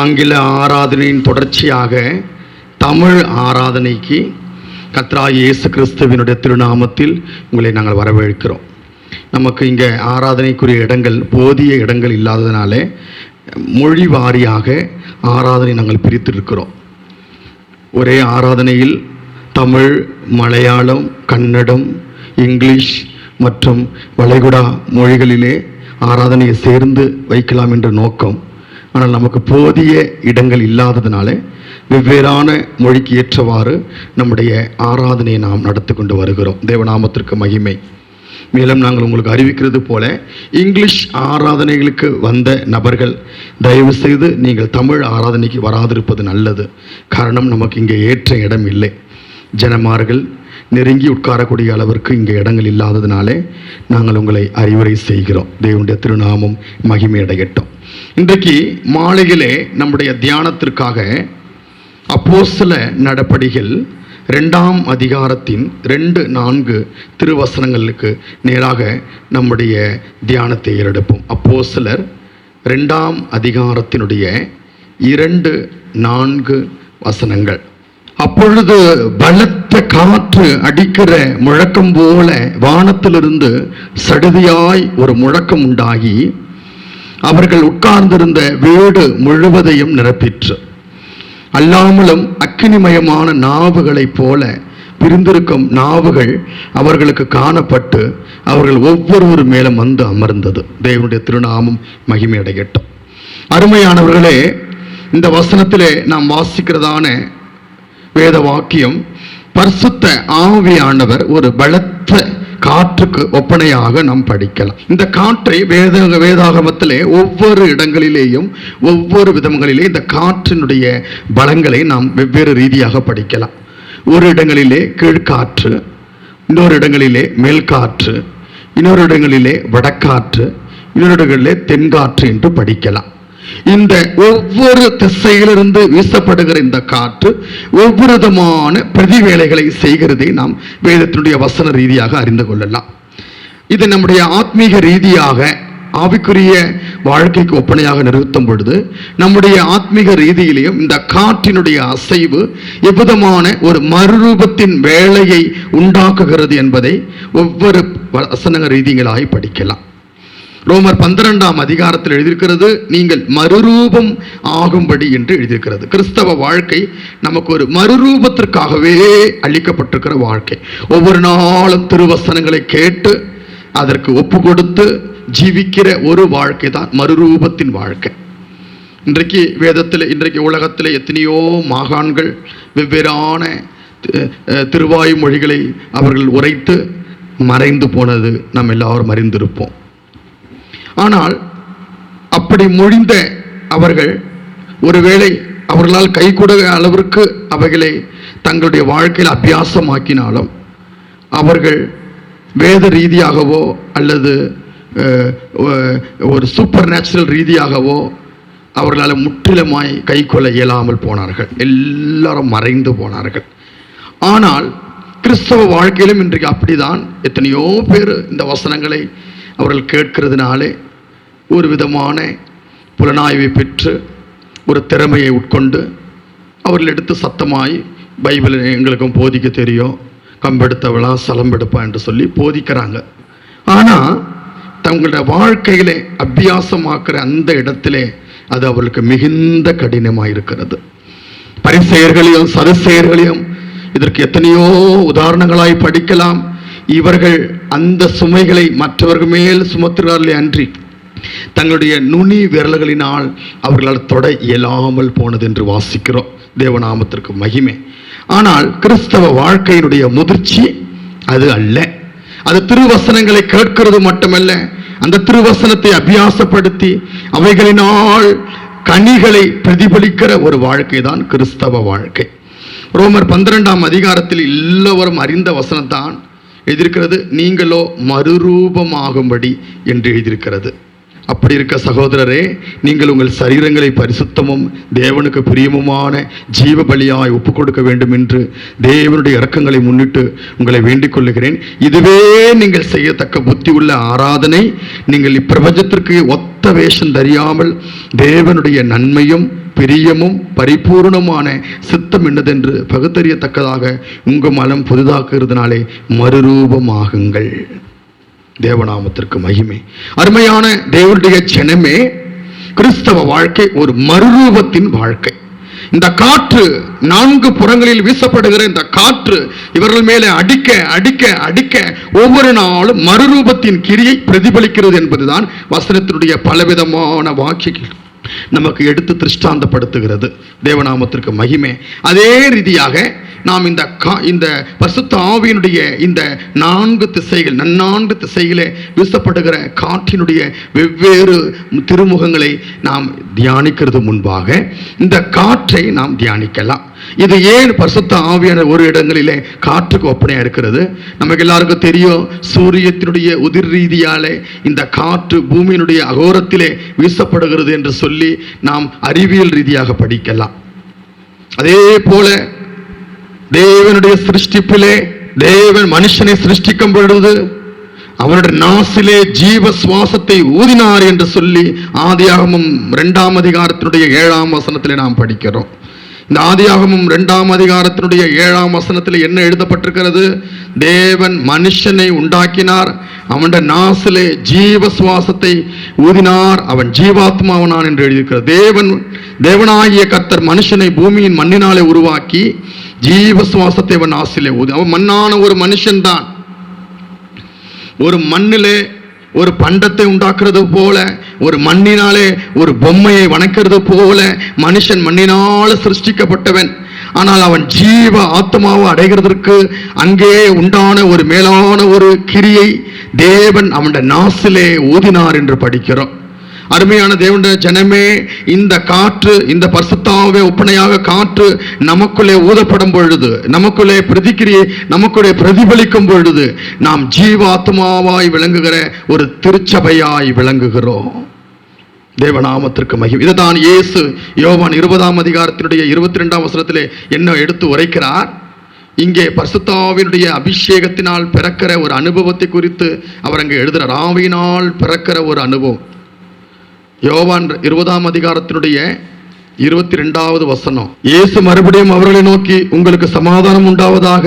ஆங்கில ஆராதனையின் தொடர்ச்சியாக தமிழ் ஆராதனைக்கு கத்ரா இயேசு கிறிஸ்துவினுடைய திருநாமத்தில் உங்களை நாங்கள் வரவேற்கிறோம். நமக்கு இங்கே ஆராதனைக்குரிய இடங்கள் போதிய இடங்கள் இல்லாததினாலே மொழி வாரியாக ஆராதனை நாங்கள் பிரித்திருக்கிறோம். ஒரே ஆராதனையில் தமிழ் மலையாளம் கன்னடம் இங்கிலீஷ் மற்றும் வளைகுடா மொழிகளிலே ஆராதனையை சேர்ந்து வைக்கலாம் என்ற நோக்கம் ஆனால் நமக்கு போதிய இடங்கள் இல்லாததினால வெவ்வேறான மொழிக்கு ஏற்றவாறு நம்முடைய ஆராதனையை நாம் நடத்தி கொண்டு வருகிறோம். தேவநாமத்திற்கு மகிமை. மேலும் நாங்கள் உங்களுக்கு அறிவிக்கிறது போல இங்கிலீஷ் ஆராதனைகளுக்கு வந்த நபர்கள் தயவு செய்து நீங்கள் தமிழ் ஆராதனைக்கு வராதிருப்பது நல்லது. காரணம் நமக்கு இங்கே ஏற்ற இடம் இல்லை. ஜனமார்கள் நெருங்கி உட்காரக்கூடிய அளவிற்கு இங்கே இடங்கள் இல்லாததினாலே நாங்கள் உங்களை அறிவுரை செய்கிறோம். தேவனுடைய திருநாமம் மகிமையடையட்டும் இன்றைக்கு மாலையிலே நம்முடைய தியானத்திற்காக அப்போ சில நடப்படிகள் ரெண்டாம் அதிகாரத்தின் ரெண்டு நான்கு திருவசனங்களுக்கு நேராக நம்முடைய தியானத்தை ஏறெடுப்போம். சிலர் ரெண்டாம் அதிகாரத்தினுடைய இரண்டு நான்கு வசனங்கள். அப்பொழுது பலத்த காற்று அடிக்கிற முழக்கம் போல வானத்திலிருந்து சடுதியாய் ஒரு முழக்கம் உண்டாகி அவர்கள் உட்கார்ந்திருந்த வீடு முழுவதையும் நிரப்பிற்று. அல்லாமலும் அக்கினிமயமான நாவுகளைப் போல பிரிந்திருக்கும் நாவுகள் அவர்களுக்கு காணப்பட்டு அவர்கள் ஒவ்வொருவர் மேலும் வந்து அமர்ந்தது. தேவனுடைய திருநாமம் மகிமையடையட்டும். அருமையானவர்களே இந்த வசனத்திலே நாம் வாசிக்கிறதான வேத வாக்கியம் பரிசுத்த ஆவியானவர் ஒரு பலத்த காற்றுக்கு ஒப்பனையாக நாம் படிக்கலாம். இந்த காற்றை வேத வேதாகமத்திலே ஒவ்வொரு இடங்களிலேயும் ஒவ்வொரு விதங்களிலே இந்த காற்றினுடைய பலங்களை நாம் வெவ்வேறு ரீதியாக படிக்கலாம். ஒரு இடங்களிலே கீழ்காற்று இன்னொரு இடங்களிலே மேல்காற்று இன்னொரு இடங்களிலே வடக்காற்று இன்னொரு இடங்களிலே தென்காற்று என்று படிக்கலாம். இந்த ஒவ்வொரு திசையிலிருந்து வீசப்படுகிற இந்த காற்று ஒவ்வொரு விதமான பிரதிவேலைகளை செய்கிறதை நாம் வேதத்தினுடைய வசன ரீதியாக அறிந்து கொள்ளலாம். இது நம்முடைய ஆத்மீக ரீதியாக ஆவிக்குரிய வாழ்க்கைக்கு ஒப்பனையாக நிறுத்தும் பொழுது நம்முடைய ஆத்மீக ரீதியிலையும் இந்த காற்றினுடைய அசைவு எவ்விதமான ஒரு மறுரூபத்தின் வேலையை உண்டாக்குகிறது என்பதை ஒவ்வொரு வசன ரீதிகளாய் படிக்கலாம். ரோமர் பன்னிரெண்டாம் அதிகாரத்தில் எழுதியிருக்கிறது நீங்கள் மறுரூபம் ஆகும்படி என்று எழுதியிருக்கிறது. கிறிஸ்தவ வாழ்க்கை நமக்கு ஒரு மறுரூபத்திற்காகவே அளிக்கப்பட்டிருக்கிற வாழ்க்கை. ஒவ்வொரு நாளும் திருவசனங்களை கேட்டு அதற்கு ஒப்பு கொடுத்து ஜீவிக்கிற ஒரு வாழ்க்கை தான் மறுரூபத்தின் வாழ்க்கை. இன்றைக்கு வேதத்தில் இன்றைக்கு உலகத்தில் எத்தனையோ மாகாண்கள் வெவ்வேறான திருவாயு திருவாய் மொழிகளை அவர்கள் உரைத்து மறைந்து போனது நாம் எல்லாரும் அறிந்திருப்போம். ஆனால் அப்படி மொழிந்த அவர்கள் ஒருவேளை அவர்களால் கைகூட அளவிற்கு அவைகளை தங்களுடைய வாழ்க்கையில் அபியாசமாக்கினாலும் அவர்கள் வேத ரீதியாகவோ அல்லது ஒரு சூப்பர் நேச்சுரல் ரீதியாகவோ அவர்களால் முற்றிலுமாய் கைக்கொள்ள இயலாமல் போனார்கள். எல்லாரும் மறைந்து போனார்கள். ஆனால் கிறிஸ்தவ வாழ்க்கையிலும் இன்றைக்கு அப்படிதான். எத்தனையோ பேர் இந்த வசனங்களை அவர்கள் கேட்கிறதுனாலே ஒரு விதமான புலனாய்வை பெற்று ஒரு திறமையை உட்கொண்டு அவர்கள் எடுத்து சத்தமாய் பைபிள் எங்களுக்கும் போதிக்க தெரியும். கம்பெடுத்தவளா சலம்பெடுப்பா என்று சொல்லி போதிக்கிறாங்க. ஆனால் தங்களுடைய வாழ்க்கையிலே அபியாசமாக்குற அந்த இடத்திலே அது அவர்களுக்கு மிகுந்த கடினமாக இருக்கிறது. பரிசெயர்களையும் சதுசெயர்களையும் இதற்கு எத்தனையோ உதாரணங்களாய் படிக்கலாம். இவர்கள் அந்த சுமைகளை மற்றவர்கள் மேல் சுமத்துகிறார்களே அன்றி. தங்களுடைய நுனி விரல்களினால் அவர்களால் தொட இயலாமல் போனது என்று வாசிக்கிறோம். தேவநாமத்திற்கு மகிமை. ஆனால் கிறிஸ்தவ வாழ்க்கையினுடைய முதிர்ச்சி அது அல்ல. அது திருவசனங்களை கேட்கிறது மட்டுமல்ல. அந்த திருவசனத்தை அபியாசப்படுத்தி அவைகளினால் கனிகளை பிரதிபலிக்கிற ஒரு வாழ்க்கை தான் கிறிஸ்தவ வாழ்க்கை. ரோமர் பன்னிரெண்டாம் அதிகாரத்தில் எல்லோரும் அறிந்த வசனத்தான் எழுதியிருக்கிறது. நீங்களோ மறுரூபமாகும்படி என்று எழுதியிருக்கிறது. அப்படி இருக்க சகோதரரே நீங்கள் உங்கள் சரீரங்களை பரிசுத்தமும் தேவனுக்கு பிரியமுமான ஜீவ பலியாய் ஒப்புக் கொடுக்க வேண்டும் என்று தேவனுடைய இறக்கங்களை முன்னிட்டு உங்களை வேண்டிக் கொள்ளுகிறேன். இதுவே நீங்கள் செய்யத்தக்க புத்தி உள்ள ஆராதனை. நீங்கள் இப்பிரபஞ்சத்திற்கு ஒத்த வேஷம் தெரியாமல் தேவனுடைய நன்மையும் பிரியமும் பரிபூர்ணமான சித்தம் என்னதென்று பகுத்தறியத்தக்கதாக உங்கள் மனம் புதிதாக்குறதுனாலே மறுரூபமாகுங்கள். தேவநாமத்திற்கு மகிமை. அருமையான தேவனுடைய ஜனமே கிறிஸ்தவ வாழ்க்கை ஒரு மறுரூபத்தின் வாழ்க்கை. இந்த காற்று நான்கு புறங்களில் வீசப்படுகிற இந்த காற்று இவர்கள் மேலே அடிக்க அடிக்க அடிக்க ஒவ்வொரு நாளும் மறுரூபத்தின் கிரியை பிரதிபலிக்கிறது என்பதுதான் வசனத்தினுடைய பலவிதமான வாக்கியங்கள் நமக்கு எடுத்து திருஷ்டாந்தப்படுத்துகிறது. தேவநாமத்திற்கு மகிமை. அதே ரீதியாக நாம் இந்த கா இந்த பரிசுத்த ஆவியினுடைய இந்த நான்கு திசைகள் நன்னான்கு திசைகளே வீசப்படுகிற காற்றினுடைய வெவ்வேறு திருமுகங்களை நாம் தியானிக்கிறது முன்பாக இந்த காற்றை நாம் தியானிக்கலாம். இது ஏன் பரிசுத்த ஆவியான ஒரு இடங்களிலே காற்றுக்கு ஒப்பனையா இருக்கிறது? நமக்கு எல்லாருக்கும் தெரியும் சூரியத்தினுடைய உதிர் ரீதியாலே இந்த காற்று பூமியினுடைய அகோரத்திலே வீசப்படுகிறது என்று சொல்லி நாம் அறிவியல் ரீதியாக படிக்கலாம். அதே போல தேவனுடைய சிருஷ்டிப்பிலே தேவன் மனுஷனை சிருஷ்டிக்கும் பொழுது அவருடைய நாசிலே ஜீவ சுவாசத்தை ஊதினார் என்று சொல்லி ஆதியாகமும் இரண்டாம் அதிகாரத்தினுடைய ஏழாம் வசனத்திலே நாம் படிக்கிறோம். இந்த ஆதியாகமும் இரண்டாம் அதிகாரத்தினுடைய ஏழாம் வசனத்தில் என்ன எழுதப்பட்டிருக்கிறது? தேவன் மனுஷனை உண்டாக்கினார். அவனுடைய நாசிலே ஜீவ சுவாசத்தை ஊதினார். அவன் ஜீவாத்மாவனான் என்று எழுதியிருக்கிறார் தேவன் தேவனாகிய கர்த்தர் மனுஷனை பூமியின் மண்ணினாலே உருவாக்கி ஜீவ சுவாசத்தை அவன் நாசிலே ஊதி அவன் மண்ணான ஒரு மனுஷன்தான். ஒரு மண்ணிலே ஒரு பண்டத்தை உண்டாக்குறது போல ஒரு மண்ணினாலே ஒரு பொம்மையை வணக்கிறது போல மனுஷன் மண்ணினால சிருஷ்டிக்கப்பட்டவன். ஆனால் அவன் ஜீவ ஆத்மாவை அடைகிறதற்கு அங்கே உண்டான ஒரு மேலான ஒரு கிரியை தேவன் அவனுடைய நாசிலே ஊதினார் என்று படிக்கிறோம். அருமையான தேவனுடைய ஜனமே இந்த காற்று இந்த பரிசுத்தாவே ஒப்பனையாக காற்று நமக்குள்ளே ஊதப்படும் பொழுது நமக்குள்ளே பிரதிக்கிரியை நமக்குள்ளே பிரதிபலிக்கும் பொழுது நாம் ஜீவாத்மாவாய் விளங்குகிற ஒரு திருச்சபையாய் விளங்குகிறோம். தேவநாமத்திற்கு மகிம். இதுதான் இயேசு யோவான் இருபதாம் அதிகாரத்தினுடைய இருபத்தி ரெண்டாம் வசனத்திலே என்ன எடுத்து உரைக்கிறார்? இங்கே பரிசுத்தாவினுடைய அபிஷேகத்தினால் பிறக்கிற ஒரு அனுபவத்தை குறித்து அவர் அங்கே எழுதுகிறார். ஆவியினால் பிறக்கிற ஒரு அனுபவம். யோவான் இருபதாம் அதிகாரத்தினுடைய இருபத்தி ரெண்டாவது வசனம். இயேசு மறுபடியும் அவர்களை நோக்கி உங்களுக்கு சமாதானம் உண்டாவதாக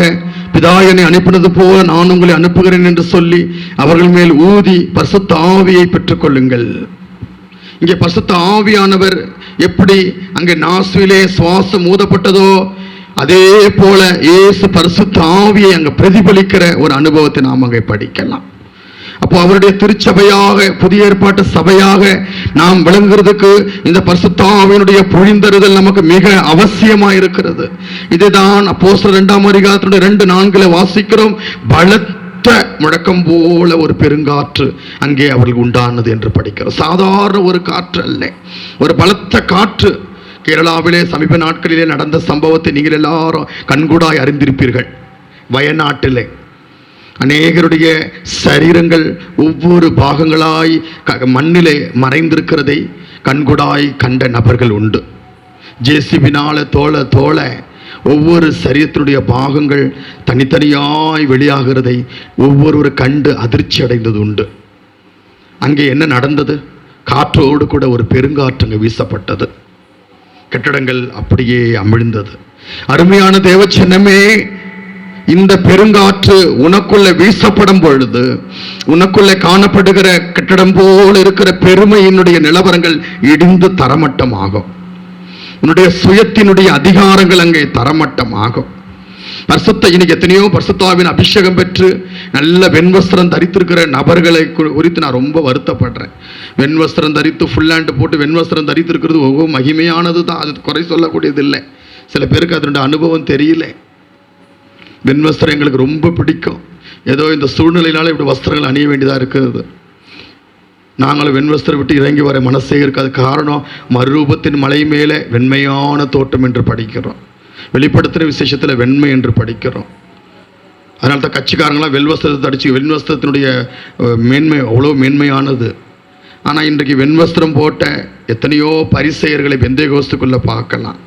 பிதா என்னை அனுப்பினது போல நான் உங்களை அனுப்புகிறேன் என்று சொல்லி அவர்கள் மேல் ஊதி பரிசுத்த ஆவியை பெற்றுக்கொள்ளுங்கள். இங்கே பரிசுத்த ஆவியானவர் எப்படி அங்கே நாசுவிலே சுவாசம் ஊதப்பட்டதோ அதே போல இயேசு பரிசுத்த ஆவியை அங்கே பிரதிபலிக்கிற ஒரு அனுபவத்தை நாம் அங்கே படிக்கலாம். அப்போ அவருடைய திருச்சபையாக புதிய ஏற்பாட்டு சபையாக நாம் விளங்குறதுக்கு இந்த பரிசுத்தாவினுடைய பொழிந்தறுதல் நமக்கு மிக அவசியமா இருக்கிறது இதுதான் அப்போ இரண்டாம் அதிகாரத்தினுடைய ரெண்டு நான்கில் வாசிக்கிறோம். பலத்த முழக்கம் போல ஒரு பெருங்காற்று அங்கே அவர்கள் உண்டானது என்று படிக்கிறோம். சாதாரண ஒரு காற்று அல்ல. ஒரு பலத்த காற்று. கேரளாவிலே சமீப நாட்களிலே நடந்த சம்பவத்தை நீங்கள் எல்லாரும் கண்கூடாய் அறிந்திருப்பீர்கள். வயநாட்டிலே. அநேகருடைய சரீரங்கள் ஒவ்வொரு பாகங்களாய் க- மண்ணிலே மறைந்திருக்கிறதை கண்கூடாய் கண்ட நபர்கள் உண்டு. ஜேசிபினால தோலை தோலை ஒவ்வொரு சரீரத்தினுடைய பாகங்கள் தனித்தனியாய் வெளியாகிறதை ஒவ்வொருவர் கண்டு அதிர்ச்சி அடைந்தது உண்டு. அங்கே என்ன நடந்தது? காற்றோடு கூட ஒரு பெருங்காற்று அங்கே வீசப்பட்டது. கட்டடங்கள் அப்படியே அமிழ்ந்தது. அருமையான தேவச்சின்னமே இந்த பெருங்காற்று உனக்குள்ள வீசப்படும் பொழுது உனக்குள்ள காணப்படுகிற கட்டடம் போல் இருக்கிற பெருமையினுடைய நிலவரங்கள் இடிந்து தரமட்டமாகும். உன்னுடைய சுயத்தினுடைய அதிகாரங்கள் அங்கே தரமட்டமாகும். பரிசுத்த இன்னைக்கு எத்தனையோ பரிசுத்தாவின் அபிஷேகம் பெற்று நல்ல வெண்வஸ்திரம் தரித்திருக்கிற நபர்களை குறித்து நான் ரொம்ப வருத்தப்படுறேன். வெண்வஸ்திரம் தரித்து ஃபுல் ஹேண்ட் போட்டு வெண்வஸ்திரம் தரித்திருக்கிறது ஒவ்வொரு மகிமையானது தான் அது குறை சொல்லக்கூடியது இல்லை சில பேருக்கு அதனுடைய அனுபவம் தெரியல. வெண்வஸ்திரம் எங்களுக்கு ரொம்ப பிடிக்கும். ஏதோ இந்த சூழ்நிலையினால் இப்படி வஸ்திரங்கள் அணிய வேண்டியதாக இருக்கிறது நாங்களும் வெண்வஸ்திரம் விட்டு இறங்கி வர மனசே இருக்காது. காரணம் மறுரூபத்தின் மலை மேலே வெண்மையான தோட்டம் என்று படிக்கிறோம். வெளிப்படுத்துகிற விசேஷத்தில் வெண்மை என்று படிக்கிறோம். அதனால தான் கட்சிக்காரங்களாம் வெண்வஸ்திரத்தை அடித்து வெண்வஸ்திரத்தினுடைய வஸ்திரத்தினுடைய மேன்மை அவ்வளோ மேன்மையானது. ஆனால் இன்றைக்கு வெண்வஸ்திரம் போட்ட எத்தனையோ பரிசெயர்களை பெந்தேகோஸ்துக்குள்ளே பார்க்கலாம்.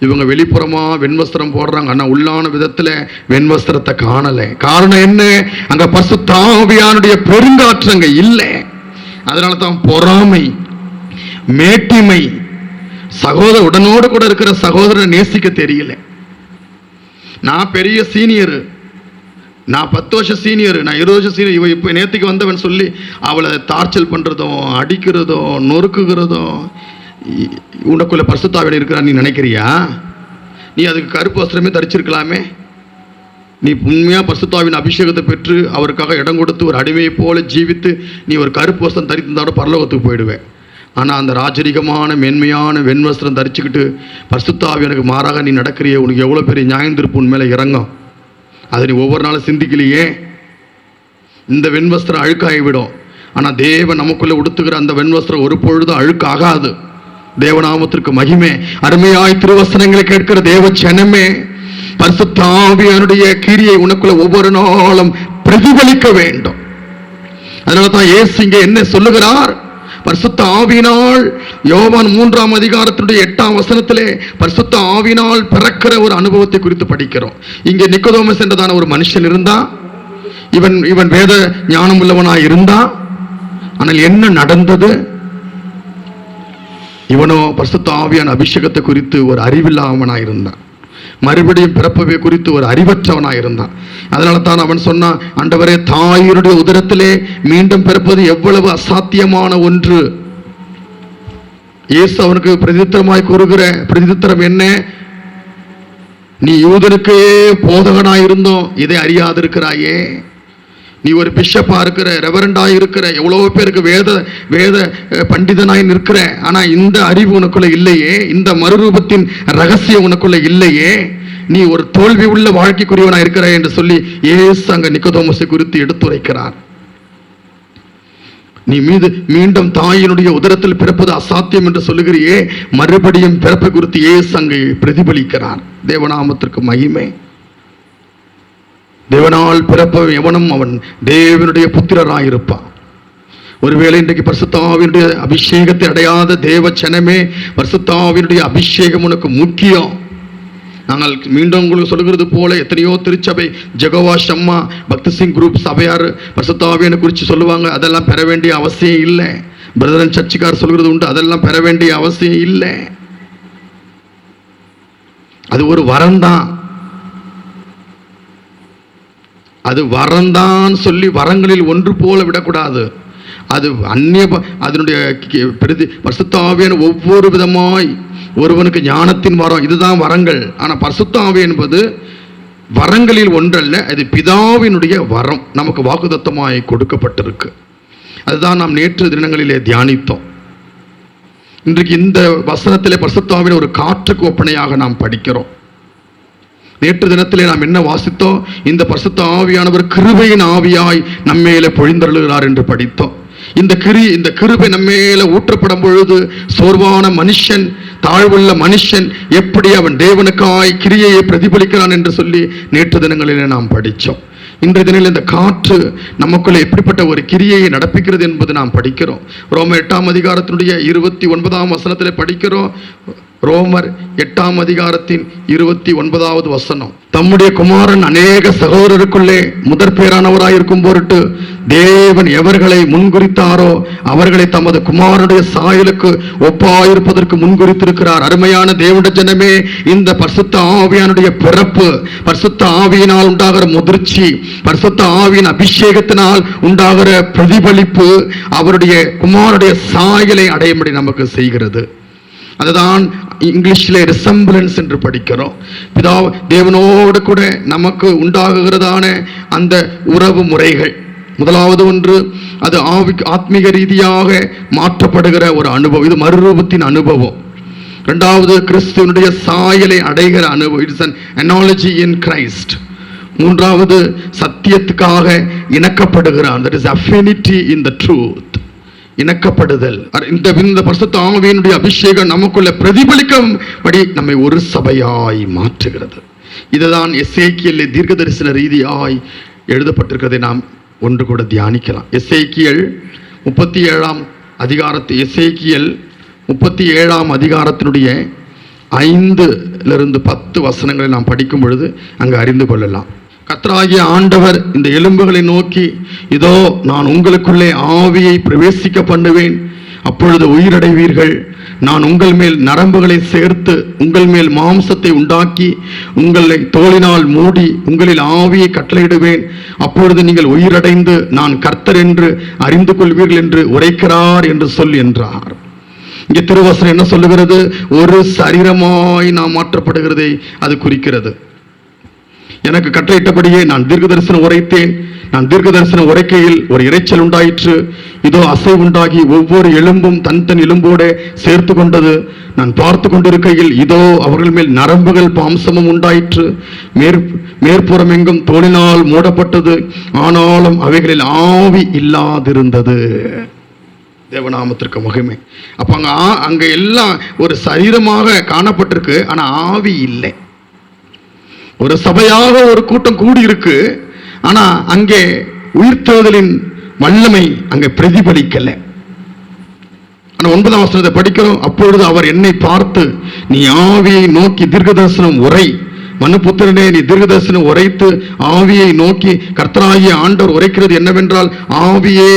இவங்க வெளிப்புறமாக வெண்வஸ்திரம் போடுறாங்க. ஆனால் உள்ளான விதத்தில் வெண்வஸ்திரத்தை காணலை. காரணம் என்ன? அங்கே பசு தாவியானுடைய பெருங்காற்றங்க இல்லை. அதனால தான் பொறாமை மேட்டிமை. சகோதர உடனோடு கூட இருக்கிற சகோதரனை நேசிக்க தெரியல. நான் பெரிய சீனியர். நான் பத்து வருஷம் சீனியர். நான் இருபது வருஷம் சீனியர். இவன் இப்போ நேற்றுக்கு வந்தவன் சொல்லி அவளை டார்ச்சல் பண்ணுறதும் அடிக்கிறதும் நொறுக்குகிறதும் உனக்குள்ள பரிசுத்தாவிட இருக்கிறான்னு நீ நினைக்கிறியா? நீ அதுக்கு கருப்பு வஸ்திரமே தரிச்சிருக்கலாமே. நீ உண்மையாக பரிசுத்தாவின் அபிஷேகத்தை பெற்று அவருக்காக இடம் கொடுத்து ஒரு அடிமையை போல ஜீவித்து நீ ஒரு கருப்பு வஸ்திரம் தரித்திருந்தாட பரலோகத்துக்கு போயிடுவேன். ஆனால் அந்த ராஜரிகமான மென்மையான வெண்வஸ்திரம் தரிச்சுக்கிட்டு பரிசுத்தாவி எனக்கு மாறாக நீ நடக்கிறிய உனக்கு எவ்வளோ பெரிய நியாயந்திருப்பு உன் மேலே இறங்கும். அதை நீ ஒவ்வொரு நாளும் சிந்திக்கலையே? இந்த வெண்வஸ்திரம் அழுக்காகிவிடும். ஆனால் தேவன் நமக்குள்ளே உடுத்துக்கிற அந்த வெண்வஸ்திரம் ஒரு பொழுதும் அழுக்காகாது. தேவநாமத்திற்கு மகிமை அருமையாய் திருவசனங்களை கேட்கிற தேவ ஜனமே பரிசுத்தாவியனுடைய கிரியை உனக்குள்ள ஒவ்வொரு நாளும் பிரதிபலிக்க வேண்டும். அதனால தான் இயேசு இங்கே என்ன சொல்லுகிறார்? பரிசுத்த ஆவினால் யோவான் மூன்றாம் அதிகாரத்தினுடைய எட்டாம் வசனத்திலே பரிசுத்த ஆவினால் பிறக்கிற ஒரு அனுபவத்தை குறித்து படிக்கிறோம். இங்கே நிக்கோதோமஸ் என்றதான ஒரு மனுஷன் இருந்தா இவன் இவன் வேத ஞானம் உள்ளவனாய் இருந்தா ஆனால் என்ன நடந்தது? இவனோ பரிசுத்த ஆவியான அபிஷேகத்தை குறித்து ஒரு அறிவில்லாமனாக இருந்தான் மறுபடியும் பிறப்பவை குறித்து ஒரு அறிவற்றவனாக இருந்தான் அதனால தான் அவன் சொன்னான் ஆண்டவரே தாயினுடைய உதரத்திலே மீண்டும் பிறப்பது எவ்வளவு அசாத்தியமான ஒன்று. இயேசு அவனுக்கு பிரதித்திரமாய் கூறுகிற பிரதித்திரம் என்ன? நீ யூதனுக்கே போதகனாயிருந்தோம் இதை அறியாதிருக்கிறாயே. நீ ஒரு பிஷப்பா இருக்கிற ரெவரண்டா இருக்கிற எவ்வளவோ பேருக்கு வேத வேத பண்டிதனாய் நிற்கிற ஆனா இந்த அறிவு உனக்குள்ள இல்லையே இந்த மறுரூபத்தின் ரகசியம் உனக்குள்ள இல்லையே நீ ஒரு தோல்வி உள்ள வாழ்க்கைக்குரியவனா இருக்கிற என்று சொல்லி ஏசு அங்க நிக்கோதோமஸை குறித்து எடுத்துரைக்கிறார். நீ மீது மீண்டும் தாயினுடைய உதரத்தில் பிறப்பது அசாத்தியம் என்று சொல்லுகிறியே மறுபடியும் பிறப்பு குறித்து ஏசு அங்கே பிரதிபலிக்கிறார். தேவநாமத்திற்கு மகிமை. தேவனால் பிறப்பவன் எவனும் அவன் தேவனுடைய புத்திரராயிருப்பான். ஒருவேளை இன்றைக்கு பரிசுத்தாவினுடைய அபிஷேகத்தை அடையாத தேவ சனமே பரிசுத்தாவினுடைய அபிஷேகம் உனக்கு முக்கியம். நாங்கள் மீண்டும் உங்களுக்கு சொல்லுகிறது போல எத்தனையோ திருச்சபை ஜெகவா ஷம்மா பக்தி சிங் குரூப் சபையார் பரிசுத்தாவியனை குறித்து சொல்லுவாங்க அதெல்லாம் பெற வேண்டிய அவசியம் இல்லை. பிரதரன் சர்ச்சிக்கார் சொல்கிறது உண்டு அதெல்லாம் பெற வேண்டிய அவசியம் இல்லை. அது ஒரு வரம்தான் அது வரந்தான் சொல்லி வரங்களில் ஒன்று போல விடக்கூடாது. அது அந்நிய அதனுடைய கி- பிரதி பரிசுத்தாவியன் ஒவ்வொரு விதமாய் ஒருவனுக்கு ஞானத்தின் வரம் இதுதான் வரங்கள். ஆனால் பரிசுத்தாவி என்பது வரங்களில் ஒன்றல்ல அது பிதாவினுடைய வரம் நமக்கு வாக்குதத்தமாய் கொடுக்கப்பட்டிருக்கு. அதுதான் நாம் நேற்று தினங்களிலே தியானித்தோம். இன்றைக்கு இந்த வசனத்திலே பரிசுத்தாவின் ஒரு காற்றுக்கு ஒப்பனையாக நாம் படிக்கிறோம். நேற்று தினத்திலே நாம் என்ன வாசித்தோம்? இந்த பரிசுத்த ஆவியானவர் கிருபையின் ஆவியாய் நம்மேல பொழிந்தருளுகிறார் என்று படித்தோம். இந்த கிரி இந்த கிருபை நம்மேல ஊற்றப்படும் பொழுது சோர்வான மனுஷன் தாழ்வுள்ள மனுஷன் எப்படி அவன் தேவனுக்காய் கிரியையை பிரதிபலிக்கிறான் என்று சொல்லி நேற்று தினங்களிலே நாம் படித்தோம். இன்றைய தினில் இந்த காற்று நமக்குள்ள எப்படிப்பட்ட ஒரு கிரியையை நடப்பிக்கிறது என்பது நாம் படிக்கிறோம். ரோம எட்டாம் அதிகாரத்தினுடைய இருபத்தி ஒன்பதாம் வசனத்தில் படிக்கிறோம். ரோமர் எட்டாம் அதிகாரத்தின் இருபத்தி ஒன்பதாவது வசனம். தம்முடைய குமாரன் அநேக சகோதரருக்குள்ளே முதற் பேரானவராயிருக்கும் பொருட்டு தேவன் எவர்களை முன்குறித்தாரோ அவர்களை தமது குமாரனுடைய சாயலுக்கு ஒப்பாயிருப்பதற்கு முன்குறித்திருக்கிறார். அருமையான தேவனுடைய ஜனமே இந்த பரிசுத்த ஆவியானுடைய பிறப்பு பரிசுத்த ஆவியினால் உண்டாகிற முதிர்ச்சி பரிசுத்த ஆவியின் அபிஷேகத்தினால் உண்டாகிற பிரதிபலிப்பு அவருடைய குமாரனுடைய சாயலை அடையும்படி நமக்கு செய்கிறது. அதுதான் இங்கிலீஷில் ரிசம்பிளன்ஸ் என்று படிக்கிறோம். பிதா தேவனோடு கூட நமக்கு உண்டாகுகிறதான அந்த உறவு முறைகள். முதலாவது ஒன்று அது ஆவி ஆத்மீக ரீதியாக மாற்றப்படுகிற ஒரு அனுபவம். இது மறுரூபத்தின் அனுபவம். ரெண்டாவது கிறிஸ்துவனுடைய சாயலை அடைகிற அனுபவம். It's an analogy in Christ மூன்றாவது சத்தியத்துக்காக இணக்கப்படுகிறான். That is affinity in the truth இணக்கப்படுதல். இந்த இந்த பரிசுத்த ஆவியினுடைய அபிஷேகம் நமக்குள்ள பிரதிபலிக்கும்படி நம்மை ஒரு சபையாய் மாற்றுகிறது. இதுதான் எஸ்ஏக்கியல் தீர்க்க தரிசன ரீதியாய் எழுதப்பட்டிருக்கிறதை நாம் ஒன்று கூட தியானிக்கலாம். எஸ்ஏக்கியல் முப்பத்தி ஏழாம் அதிகாரத்து எசேக்கியல் முப்பத்தி ஏழாம் அதிகாரத்தினுடைய ஐந்துலிருந்து பத்து வசனங்களை நாம் படிக்கும் பொழுது அங்கு அறிந்து கொள்ளலாம். கத்தராகிய ஆண்டவர் இந்த எலும்புகளை நோக்கி இதோ நான் உங்களுக்குள்ளே ஆவியை பிரவேசிக்க பண்ணுவேன். அப்பொழுது உயிரடைவீர்கள். நான் உங்கள் மேல் நரம்புகளை சேர்த்து உங்கள் மேல் மாம்சத்தை உண்டாக்கி உங்களை தோளினால் மூடி உங்களில் ஆவியை கட்டளையிடுவேன். அப்பொழுது நீங்கள் உயிரடைந்து நான் கர்த்தர் என்று அறிந்து கொள்வீர்கள் என்று உரைக்கிறார் என்று சொல் என்றார். இங்கே திருவசனம் என்ன சொல்லுகிறது? ஒரு சரீரமாய் நாம் மாற்றப்படுகிறதை அது குறிக்கிறது. எனக்கு கட்டளையிட்டபடியே நான் தீர்க்க தரிசனம் உரைத்தேன். நான் தீர்க்க தரிசனம் உரைக்கையில் ஒரு இரைச்சல் உண்டாயிற்று. இதோ அசை உண்டாகி ஒவ்வொரு எலும்பும் தன் தன் எலும்போடு சேர்த்து கொண்டது. நான் பார்த்து கொண்டிருக்கையில் இதோ அவர்கள் மேல் நரம்புகள் பாம்சமும் உண்டாயிற்று. மேற் மேற்புறம் எங்கும் தோளினால் மூடப்பட்டது. ஆனாலும் அவைகளில் ஆவி இல்லாதிருந்தது. தேவநாமத்திற்கு மகிமை. அப்போ அங்கே ஆ- எல்லாம் ஒரு சரீரமாக காணப்பட்டிருக்கு ஆனால் ஆவி இல்லை. ஒரு சபையாக ஒரு கூட்டம் கூடி இருக்கு ஆனா அங்கே உயிர்த்தேதலின் வல்லமை அங்கே பிரதிபலிக்கல. ஆனால் ஒன்பதாம் வசனத்தை படிக்கிறோம். அப்பொழுது அவர் என்னை பார்த்து நீ ஆவியை நோக்கி தீர்க்கதரிசனம் உரை. மனுபுத்திரனே நீ தீர்க்கதரிசனம் உரைத்து ஆவியை நோக்கி கர்த்தராகிய ஆண்டவர் உரைக்கிறது என்னவென்றால் ஆவியே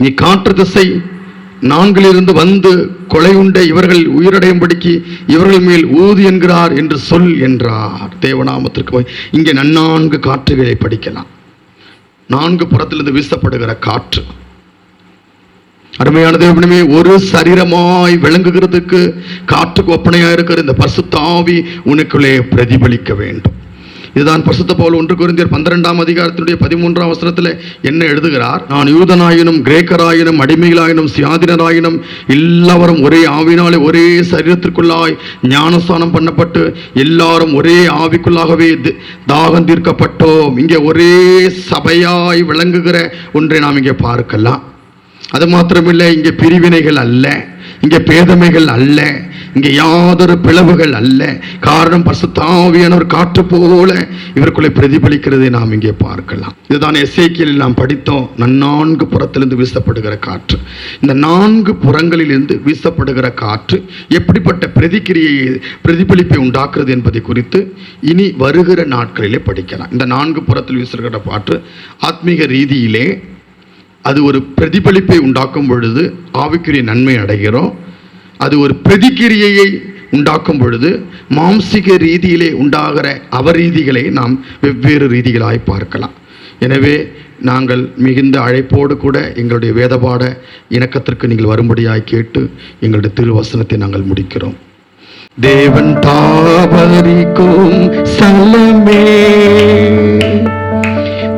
நீ காற்று திசை நான்கிலிருந்து வந்து கொலை உண்ட இவர்கள் உயிரடையும்படிக்கு இவர்கள் மேல் ஊது என்கிறார் என்று சொல் என்றார். தேவநாமத்திற்கு போய் இங்கே நன்னான்கு காற்றுகளை படிக்கலாம். நான்கு புறத்திலிருந்து வீசப்படுகிற காற்று. அருமையான தேவனமே ஒரு சரீரமாய் விளங்குகிறதுக்கு காற்றுக்கு ஒப்பனையாக இருக்கிற இந்த பரிசுத்தாவி உனக்குள்ளே பிரதிபலிக்க வேண்டும். இதுதான் பரிசுத்த பவுல் ஒன்று குறிந்தியர் பன்னிரெண்டாம் அதிகாரத்தினுடைய பதிமூன்றாம் வசனத்தில் என்ன எழுதுகிறார்? நான் யூதனாயினும் கிரேக்கராயினும் அடிமைகளாயினும் சியாதினராயினும் எல்லாரும் ஒரே ஆவினாலே ஒரே சரீரத்திற்குள்ளாய் ஞானஸ்தானம் பண்ணப்பட்டு எல்லாரும் ஒரே ஆவிக்குள்ளாகவே தி- தாகம் தீர்க்கப்பட்டோம். இங்கே ஒரே சபையாய் விளங்குகிற ஒன்றை நாம் இங்கே பார்க்கலாம். அது மாத்திரமில்லை இங்கே பிரிவினைகள் அல்ல இங்கே பேதமைகள் அல்ல இங்கே யாதொரு பிளவுகள் அல்ல. காரணம் பசுத்தாவியானவர் காற்று போல இவருக்குள்ளே பிரதிபலிக்கிறதை நாம் இங்கே பார்க்கலாம். இதுதான் எஸ்ஐக்கியில் நாம் படித்தோம். நான்கு புறத்திலிருந்து வீசப்படுகிற காற்று. இந்த நான்கு புறங்களிலிருந்து வீசப்படுகிற காற்று எப்படிப்பட்ட பிரதிக்கிரியை பிரதிபலிப்பை உண்டாக்குறது என்பதை குறித்து இனி வருகிற நாட்களிலே படிக்கலாம். இந்த நான்கு புறத்தில் வீசுகிற காற்று ஆத்மீக ரீதியிலே அது ஒரு பிரதிபலிப்பை உண்டாக்கும் பொழுது ஆவிக்குரிய நன்மை அடைகிறோம். அது ஒரு பிரதிக்கிரியையை உண்டாக்கும் பொழுது மாம்சிக ரீதியிலே உண்டாகிற அவரீதிகளை நாம் வெவ்வேறு ரீதிகளாய் பார்க்கலாம். எனவே நாங்கள் மிகுந்த அழைப்போடு கூட எங்களுடைய வேதபாட இணக்கத்திற்கு நீங்கள் வரும்படியாய் கேட்டு எங்களுடைய திருவசனத்தை நாங்கள் முடிக்கிறோம். தேவன் தாவரிக்கும் சலமே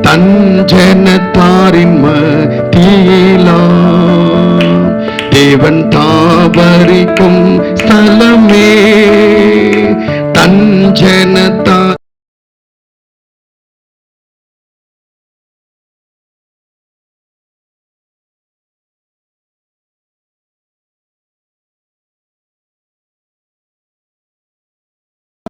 தஞ்சனத்தாரின் மத்தியிலா. தேவன் தாவரிக்கும் ஸ்தலமே. தஞ்சனத்தான்